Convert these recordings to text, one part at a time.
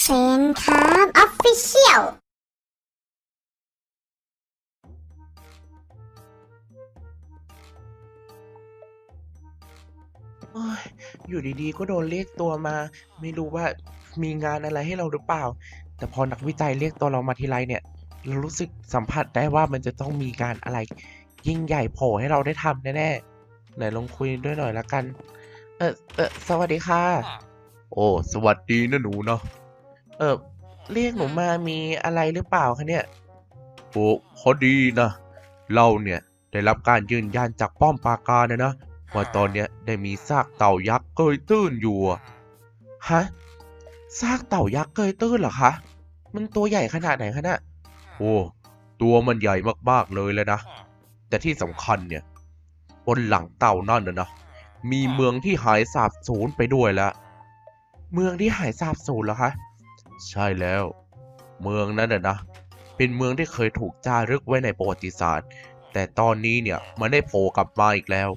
เซนครับออฟฟิเชียลโอ้ยอยู่ดีๆ ก็โดนเรียกตัวมา ไม่รู้ว่ามีงานอะไรให้เราหรือเปล่า แต่พอนักวิจัยเรียกตัวเรามาทีไรเนี่ย เรารู้สึกสัมผัสได้ว่ามันจะต้องมีการอะไร ยิ่งใหญ่โผล่ให้เราได้ทำแน่ๆ ไหนลองคุยด้วยหน่อยละกัน เออเออสวัสดีค่ะ โอ้ สวัสดีนะหนูเนาะ เออ เรียกหนูมามีอะไรหรือเปล่าคะเนี่ยโอ้พอดีนะ เราเนี่ยได้รับการยืนยันจากป้อมปราการนะนะว่าตอนเนี้ยได้มีซากเต่ายักษ์เกยตื้นอยู่อะฮะ ซากเต่ายักษ์เกยตื้นเหรอคะ มันตัวใหญ่ขนาดไหนคะน่ะโอ้ ตัวมันใหญ่มากๆเลยเลยนะ แต่ที่สำคัญเนี่ย บนหลังเต่านั่นนะนะ มีเมืองที่หายสาบสูญไปด้วยแล้ว เมืองที่หายสาบสูญเหรอคะ ใช่แล้ว เมืองนั้นน่ะนะ เป็นเมืองที่เคยถูกจารึกไว้ในประวัติศาสตร์ แต่ตอนนี้เนี่ยมันได้โผล่กลับมาอีกแล้ว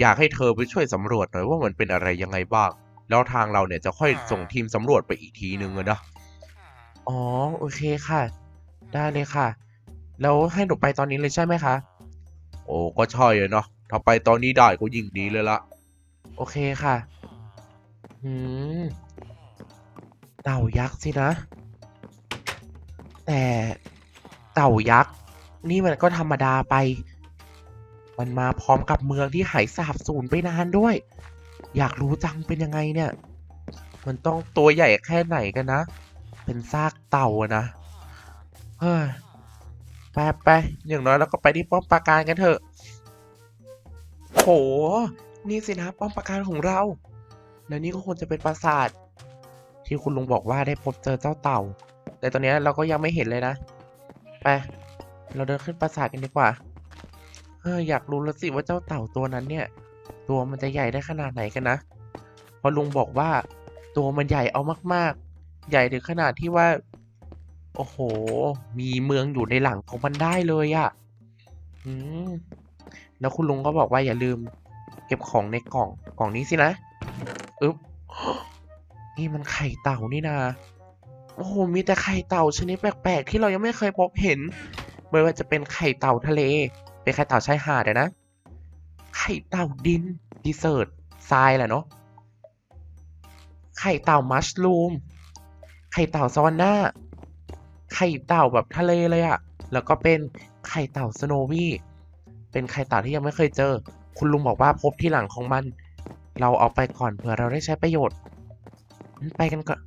อยากให้เธอไปช่วยสำรวจหน่อยว่ามันเป็นอะไรยังไงบ้าง แล้วทางเราเนี่ยจะค่อยส่งทีมสำรวจไปอีกทีนึงอะนะ อ๋อโอเคค่ะ ได้เลยค่ะ แล้วให้หนูไปตอนนี้เลยใช่ไหมคะ โอ้ก็ใช่อะเนาะถ้าไปตอนนี้ได้ก็ยิ่งดีเลยละโอเคค่ะหืม เต่ายักษ์สินะ แต่เต่ายักษ์ นี่มันก็ธรรมดาไป มันมาพร้อมกับเมืองที่หายสาบสูญไปนานด้วย อยากรู้จังเป็นยังไงเนี่ย มันต้องตัวใหญ่แค่ไหนกันนะ เป็นซากเต่านะ เฮ้ยไปไปอย่างน้อยเราก็ไปที่ป้อมปราการกันเถอะ โห นี่สินะป้อมปราการของเรา และนี่ก็คงจะเป็นปราสาท ที่คุณลุงบอกว่าได้พบเจอเจ้าเต่า แต่ตอนนี้เราก็ยังไม่เห็นเลยนะ ไป เราเดินขึ้นปราสาทกันดีกว่าเอออยากรู้แล้วสิว่าเจ้าเต่าตัวนั้นเนี่ย ตัวมันจะใหญ่ได้ขนาดไหนกันนะเพราะลุงบอกว่าตัวมันใหญ่เอามากๆ ใหญ่ถึงขนาดที่ว่า โอ้โห มีเมืองอยู่ในหลังของมันได้เลยอะ่ะอืมแล้วคุณลุงก็บอกว่าอย่าลืม เก็บของในกล่องกล่องนี้สินะ อึ๊บนี่มันไข่เต่านี่นาโอ้โหมีแต่ไข่เต่าชนิดแปลกๆ ที่เรายังไม่เคยพบเห็นไม่ว่าจะเป็นไข่เต่าทะเล เป็นไข่เต่าชายหาดนะ ไข่เต่าดินดีเซอร์ตทรายแหละเนาะไข่เต่ามัชลูมไข่เต่าสวานนาไข่เต่าแบบทะเลเลยอะแล้วก็เป็นไข่เต่าสโนวี่เป็นไข่เต่าที่ยังไม่เคยเจอ คุณลุงบอกว่าพบที่หลังของมัน เราเอาไปก่อนเผื่อเราได้ใช้ประโยชน์ ไปกันก่อน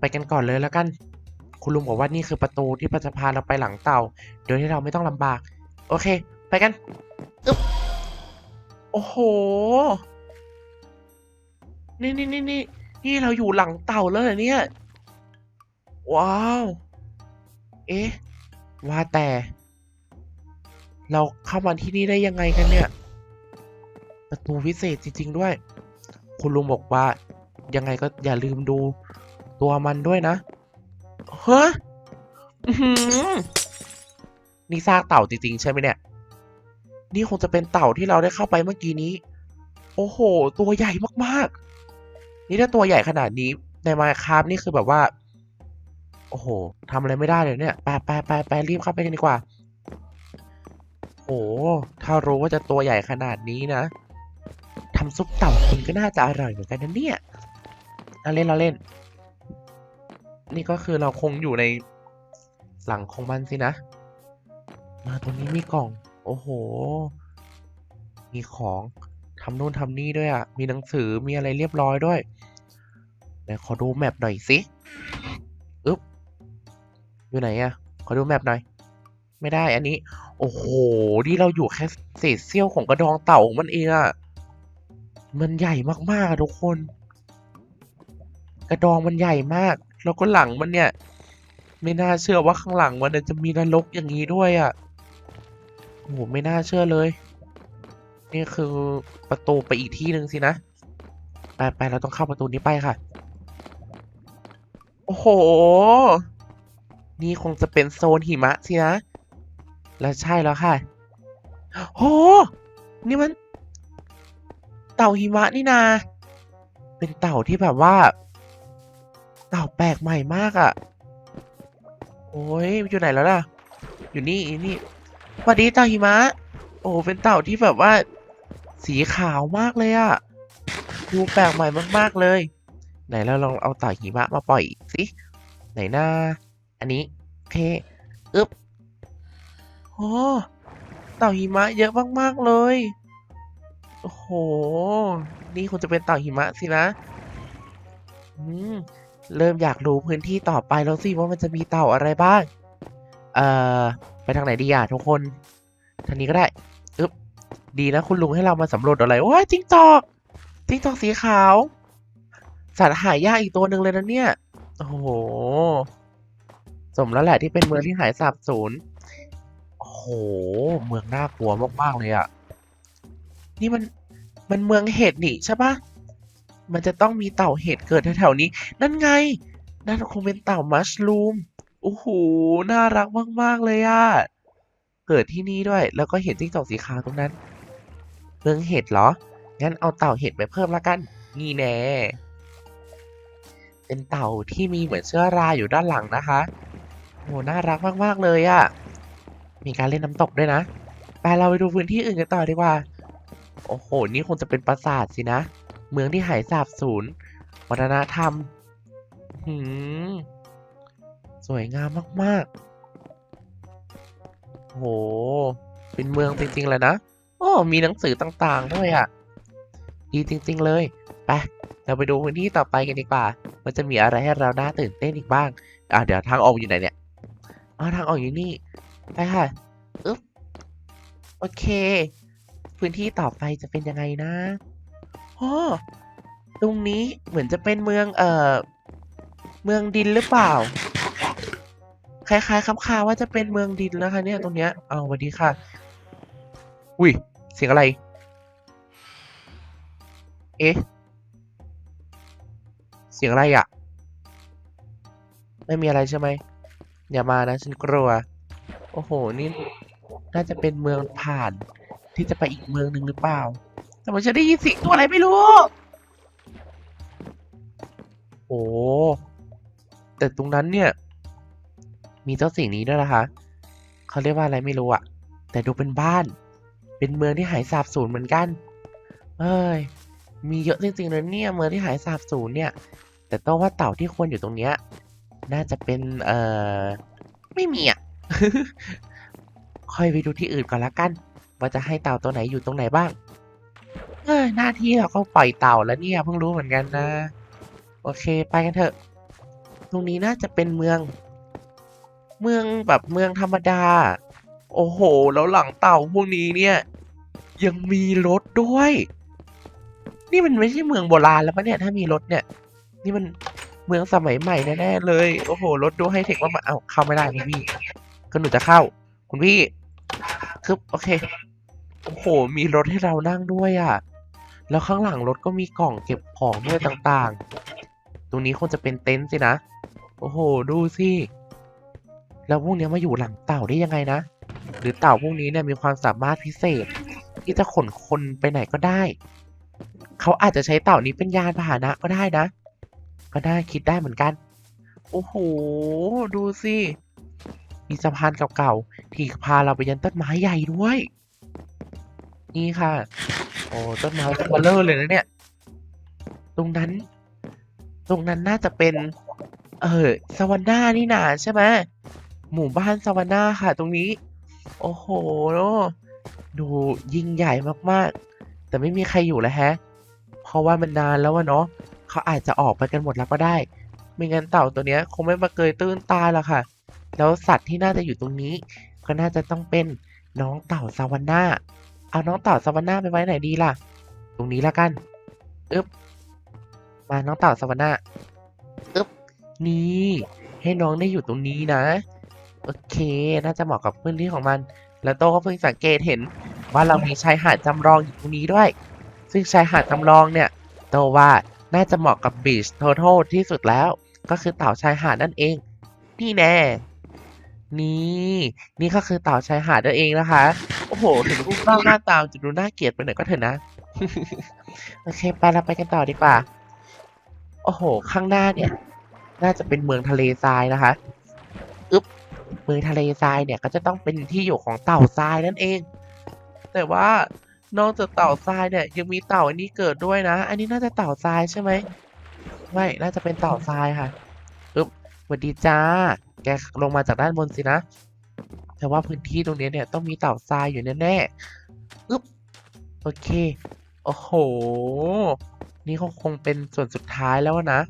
ไปกันก่อนเลยแล้วกัน คุณลุงบอกว่านี่คือประตูที่จะพาเราไปหลังเต่า โดยที่เราไม่ต้องลำบาก โอเค ไปกันอึ๊บโอ้โห นี่นี่นี่นี่นี่เราอยู่หลังเต่าแล้วเหรอเนี่ย ว้าว เอ๊ะ ว่าแต่ เราเข้ามาที่นี่ได้ยังไงกันเนี่ย ประตูวิเศษจริง ๆ ด้วย คุณลุงบอกว่า ยังไงก็อย่าลืมดู ตัวมันด้วยนะฮะอื้อหือนี่ซากเต่าจริง ๆ ใช่ไหมเนี่ย นี่คงจะเป็นเต่าที่เราได้เข้าไปเมื่อกี้นี้ โอ้โห ตัวใหญ่มากๆ นี่ถ้าตัวใหญ่ขนาดนี้ในมาคาร์นี่คือแบบว่า โอ้โหทำอะไรไม่ได้เลยเนี่ยไปไปไปไปรีบเข้าไปกันดีกว่า โอ้ถ้ารู้ว่าจะตัวใหญ่ขนาดนี้นะ ทำซุปเต่ากินก็น่าจะอร่อยเหมือนกันนะเนี่ยเราเล่นเราเล่น นี่ก็คือเราคงอยู่ในหลังของมันสินะ มาตรงนี้มีกล่อง โอ้โห มีของทำนู่นทำนี่ด้วยอะ มีหนังสือมีอะไรเรียบร้อยด้วยไหนขอดูแมปหน่อยสิอึ๊บ อยู่ไหนอะ ขอดูแมปหน่อย ไม่ได้อันนี้ โอ้โหนี่เราอยู่แค่เศษเสี้ยวของกระดองเต่าของมันเองอะ มันใหญ่มากๆอะทุกคน กระดองมันใหญ่มาก แล้วก็หลังมันเนี่ย ไม่น่าเชื่อว่าข้างหลังมันจะมีนรกอย่างนี้ด้วยอะโอ้โหไม่น่าเชื่อเลย นี่คือประตูไปอีกที่หนึ่งสินะ ไปไปเราต้องเข้าประตูนี้ไปค่ะ โอ้โห นี่คงจะเป็นโซนหิมะสินะ แล้วใช่แล้วค่ะโห นี่มัน เต่าหิมะนี่นา เป็นเต่าที่แบบว่า เต่าแปลกใหม่มากอะ่ะ โอ้ยอยู่ไหนแล้วล่ะ อยู่นี่นี่สวัสดีเต่าหิมะ โอ้เป็นเต่าที่แบบว่า สีขาวมากเลยอะ่ะ ดูแปลกใหม่มากๆเลย ไหนเราลองเอาเต่าหิมะมาปล่อยสิ ไหนหน้า อันนี้โอเคอึ๊บโอ้เต่าหิมะเยอะมากๆเลย อ้โห นี่คงจะเป็นเต่าหิมะสินะ อืม เริ่มอยากรู้พื้นที่ต่อไปแล้วสิว่ามันจะมีเต่าอะไรบ้าง เอ่อ ไปทางไหนดีอะทุกคน ทางนี้ก็ได้อึ๊บ ดีนะคุณลุงให้เรามาสำรวจอะไรว้ายจิ้งจอก จิ้งจอกสีขาว สัตว์หายากอีกตัวหนึ่งเลยนะเนี่ย โอ้โห สมแล้วแหละที่เป็นเมืองที่หายสาบสูญโอ้โห เมืองน่ากลัวมากๆเลยอะ นี่มันมันเมืองเห็ดนี่ใช่ปะมันจะต้องมีเต่าเห็ดเกิดแถวๆนี้ นั่นไง นั่นคงเป็นเต่ามัชลูมโอ้โหน่ารักมาก ๆ เลยอะเกิดที่นี่ด้วย แล้วก็เห็นจิ้งจอกสีขาวตรงนั้น เมืองเห็ดเหรอ งั้นเอาเต่าเห็ดไปเพิ่มละกัน นี่แน่เป็นเต่าที่มีเหมือนเชื้อราอยู่ด้านหลังนะคะโอ้น่ารักมาก ๆ เลยอะมีการเล่นน้ำตกด้วยนะ ไปเราไปดูพื้นที่อื่นกันต่อดีกว่า โอ้โห นี่คงจะเป็นปราสาทสินะ เมืองที่หายสาบสูญวัฒนธรรมหืมสวยงามมากๆโห เป็นเมืองจริงๆเลยนะ โอ้ มีหนังสือต่างๆด้วยอะ่ะ ดีจริง ๆ เลย ไป เราไปดูพื้นที่ต่อไปกันดีกว่า มันจะมีอะไรให้เราน่าตื่นเต้นอีกบ้าง อะ เดี๋ยวทางออกอยู่ไหนเนี่ยอ๋อทางออกอยู่นี่ ไปค่ะ อึ๊บ โอเค พื้นที่ต่อไปจะเป็นยังไงนะอ๋อตรงนี้เหมือนจะเป็นเมืองเอ่อ เมืองดินหรือเปล่า คล้ายๆคำคาว่าจะเป็นเมืองดินนะคะเนี่ยตรงเนี้ยเอาสวัสดีค่ะ อุ้ยเสียงอะไร เอ๊ะ เสียงอะไรอะ่ะ ไม่มีอะไรใช่ไหมอย่ามานะฉันกลัว โอ้โห นี่น่าจะเป็นเมืองผ่าน ที่จะไปอีกเมืองหนึ่งหรือเปล่า แต่ผมจะได้ยินเสียงตัวอะไรไม่รู้ โอ้แต่ตรงนั้นเนี่ย มีเจ้าสิ่งนี้ด้วยนะคะเขาเรียกว่าอะไรไม่รู้อะแต่ดูเป็นบ้าน เป็นเมืองที่หายสาบสูญเหมือนกัน เอ้ย มีเยอะจริงๆเลยเนี่ยเมืองที่หายสาบสูญเนี่ย แต่ต้องว่าเต่าที่ควรอยู่ตรงเนี้ย น่าจะเป็นเอ่อไม่มีอะค่อยไปดูที่อื่นก่อนละกัน ว่าจะให้เต่าตัวไหนอยู่ตรงไหนบ้างเอ้ยหน้าที่เราก็ปล่อยเต่าแล้วเนี่ยเพิ่งรู้เหมือนกันนะ โอเคไปกันเถอะ ตรงนี้น่าจะเป็นเมือง เมืองแบบเมืองธรรมดา โอ้โห แล้วหลังเต่าพวกนี้เนี่ย ยังมีรถด้วย นี่มันไม่ใช่เมืองโบราณแล้วปะเนี่ยถ้ามีรถเนี่ย นี่มันเมืองสมัยใหม่แน่ๆเลย โอ้โห รถดูให้เทคว่ามาเอ้าเข้าไม่ได้คุณพี่ก็หนูจะเข้า คุณพี่คึบโอเค หมีรถให้เรานั่งด้วยอะ แล้วข้างหลังรถก็มีกล่องเก็บของด้วยต่างๆ ตรงนี้คงจะเป็นเต็นท์สินะ โอ้โห ดูสิ แล้วพวกนี้มาอยู่หลังเต่าได้ยังไงนะ หรือเต่าพวกนี้เนี่ยมีความสามารถพิเศษ ที่จะขนคนไปไหนก็ได้ เขาอาจจะใช้เต่านี้เป็นยานพาหนะก็ได้นะ ก็ได้คิดได้เหมือนกัน โอ้โห ดูสิมีสะพานเก่าๆที่พาเราไปยันต้นไม้ใหญ่ด้วย นี่ค่ะ โอ้ต้นไม้ต้นเบลเลอร์เลยนะเนี่ย ตรงนั้น ตรงนั้นน่าจะเป็น เออสวรรค์น้านี่นาใช่ไหมหมู่บ้านสวรรค์น้าค่ะ ตรงนี้ โอ้โหดูยิ่งใหญ่มากๆ แต่ไม่มีใครอยู่แล้วแฮะ เพราะว่ามันนานแล้วอะเนาะเขาอาจจะออกไปกันหมดแล้วก็ได้ ไม่งั้นเต่าตัวเนี้ย คงไม่มาเกยตื้นตายหรอกค่ะ แล้วสัตว์ที่น่าจะอยู่ตรงนี้ ก็น่าจะต้องเป็นน้องเต่าซาวาน่า เอาน้องเต่าซาวาน่าไปไว้ไหนดีล่ะ ตรงนี้ละกันอึ๊บมาน้องเต่าซาวาน่าอึ๊บนี่ให้น้องได้อยู่ตรงนี้นะ โอเค น่าจะเหมาะกับพื้นที่ของมัน แล้วโตก็เพิ่งสังเกตเห็นว่าเรามีชายหาดจำลองอยู่ตรงนี้ด้วย ซึ่งชายหาดจำลองเนี่ยโตว่าน่าจะเหมาะกับบีช o ท a l ที่สุดแล้ว ก็คือเต่าชายหาดนั่นเอง นี่แน่ นี่ นี่ก็คือเต่าชายหาดนั่นเองนะคะ อ้โหถึงรูปร่างหน้าตาจะดูน่าเกลียดไปหน่อยก็เถอะนะ โอเคไปเราไปกันต่อดีกว่า โอ้โห ข้างหน้าเนี่ย น่าจะเป็นเมืองทะเลทรายนะคะอึ๊บเมืองทะเลทรายเนี่ยก็จะต้องเป็นที่อยู่ของเต่าทรายนั่นเอง แต่ว่านอกจากเต่าทรายเนี่ยยังมีเต่าอันนี้เกิดด้วยนะ อันนี้น่าจะเต่าทรายใช่ไหมไม่น่าจะเป็นเต่าทรายค่ะอึ๊บสวัสดีจ้า แกลงมาจากด้านบนสินะ แต่ว่าพื้นที่ตรงนี้เนี่ยต้องมีเต่าทรายอยู่แน่ๆอึ๊บโอเค โอ้โห นี่เขาคงเป็นส่วนสุดท้ายแล้วนะ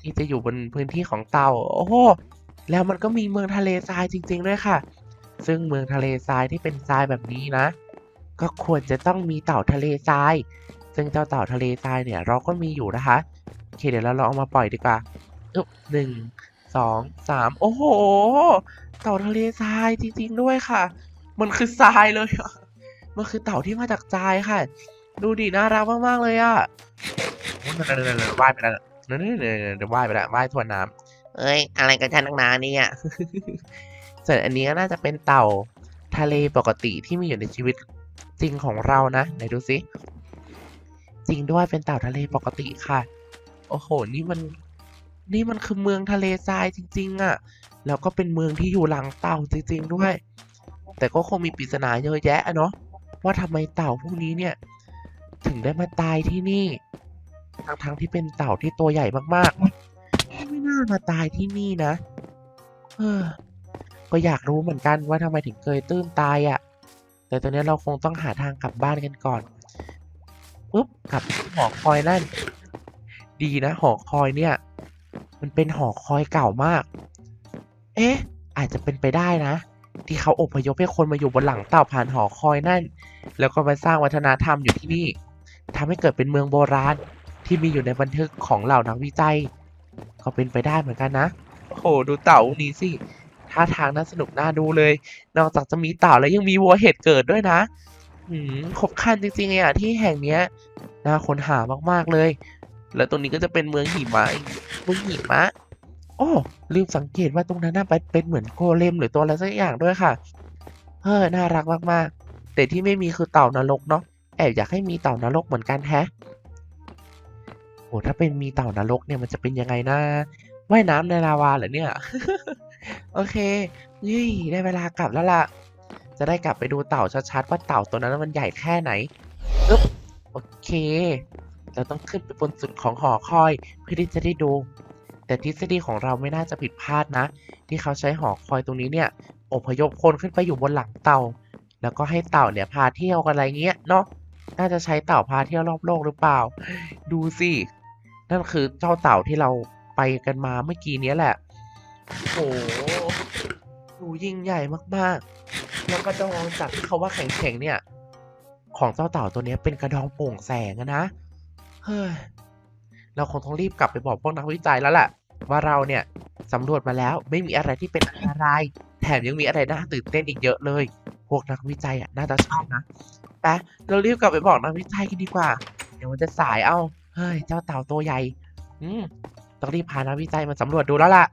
ที่จะอยู่บนพื้นที่ของเต่า โอ้โห แล้วมันก็มีเมืองทะเลทรายจริง ๆ ด้วยค่ะ ซึ่งเมืองทะเลทรายที่เป็นทรายแบบนี้นะ ก็ควรจะต้องมีเต่าทะเลทราย ซึ่งเจ้าเต่าทะเลทรายเนี่ย เราก็มีอยู่นะคะ โอเค เดี๋ยวเราลองเอามาปล่อยดีกว่าอึ๊บหนึ่งสองสามโอ้โห เต่าทะเลทรายจริง ๆ ด้วยค่ะ มันคือทรายเลยอะมันคือเต่าที่มาจากทรายค่ะ ดูดิน่ารักมากๆเลยอะโอ้ยนั่นๆๆๆว่ายไปแล้วนั่นๆๆๆเดี๋ยวว่ายไปแล้วว่ายทวนน้ำเอ้ย อะไรกันชันนักหนาเนี่ยส่วนอันนี้ก็น่าจะเป็นเต่าทะเลปกติที่มีอยู่ในชีวิตจริงของเรานะไหนดูสิจริงด้วยเป็นเต่าทะเลปกติค่ะ โอ้โห นี่มัน นี่มันคือเมืองทะเลทรายจริง ๆอะแล้วก็เป็นเมืองที่อยู่หลังเต่าจริง ๆ ด้วย แต่ก็คงมีปริศนาเยอะแยะเนาะว่าทำไมเต่าพวกนี้เนี่ย ถึงได้มาตายที่นี่ ทั้งๆที่เป็นเต่าที่ตัวใหญ่มากๆ ไม่น่ามาตายที่นี่นะ เออ ก็อยากรู้เหมือนกันว่าทำไมถึงเคยตื้นตายอะ่ะ แต่ตอนนี้เราคงต้องหาทางกลับบ้านกันก่อนปุ๊บกลับหอคอยนั่น ดีนะหอคอยเนี่ย มันเป็นหอคอยเก่ามาก เอ๊ะ อาจจะเป็นไปได้นะ ที่เขาอพยพให้คนมาอยู่บนหลังเต่าผ่านหอคอยนั่น แล้วก็มาสร้างวัฒนธรรมอยู่ที่นี่ทำให้เกิดเป็นเมืองโบราณที่มีอยู่ในบันทึกของเหล่านักวิจัย ก็เป็นไปได้เหมือนกันนะ โอ้โห ดูเต่านี้สิ ท่าทางน่าสนุกน่าดูเลย นอกจากจะมีเต่าแล้วยังมีวัวเห็ดเกิดด้วยนะหืมครบคันจริงๆเลยอะที่แห่งเนี้ยน่าค้นหามากๆเลย แล้วตรงนี้ก็จะเป็นเมืองหิมะอีกเมืองหิมะโอ้ลืมสังเกตว่าตรงนั้นน่าเป็นเป็นเหมือนโกเลมหรือตัวอะไรสักอย่างด้วยค่ะ เฮ้ยน่ารักมากๆ แต่ที่ไม่มีคือเต่านรกเนาะแอบอยากให้มีเต่านรกเหมือนกันแฮะโอ้ถ้าเป็นมีเต่านรกเนี่ยมันจะเป็นยังไงนะว่ายน้ำในลาวาเหรอเนี่ย โอเคนี่ได้เวลากลับแล้วล่ะ จะได้กลับไปดูเต่าชัดๆว่าเต่าตัวนั้นมันใหญ่แค่ไหนอึ๊บโอเค เราต้องขึ้นไปบนสุดของหอคอยเพื่อที่จะได้ดู แต่ทฤษฎีของเราไม่น่าจะผิดพลาดนะ ที่เขาใช้หอคอยตรงนี้เนี่ยอพยพคนขึ้นไปอยู่บนหลังเต่า แล้วก็ให้เต่าเนี่ยพาเที่ยวกันอะไรเงี้ยเนาะน่าจะใช้เต่าพาเที่ยวรอบโลกหรือเปล่า ดูสินั่นคือเจ้าเต่าที่เราไปกันมาเมื่อกี้นี้แหละโอ้โหดูยิ่งใหญ่มากๆ แล้วก็ต้องจับที่เขาว่าแข็งๆเนี่ย ของเจ้าเต่าตัวนี้เป็นกระดองโปร่งแสงนะ เฮ้ย เราคงต้องรีบกลับไปบอกพวกนักวิจัยแล้วแหละว่าเราเนี่ยสำรวจมาแล้วไม่มีอะไรที่เป็นอันตราย แถมยังมีอะไรน่าตื่นเต้นอีกเยอะเลย พวกนักวิจัยอะน่าจะชอบนะไปเรารีบกลับไปบอกนักวิจัยกันดีกว่า เดี๋ยวมันจะสายเอา เฮ้ย เจ้าเต่าตัวใหญ่ อืมต้องรีบพานักวิจัยมาสำรวจดูแล้วล่ะ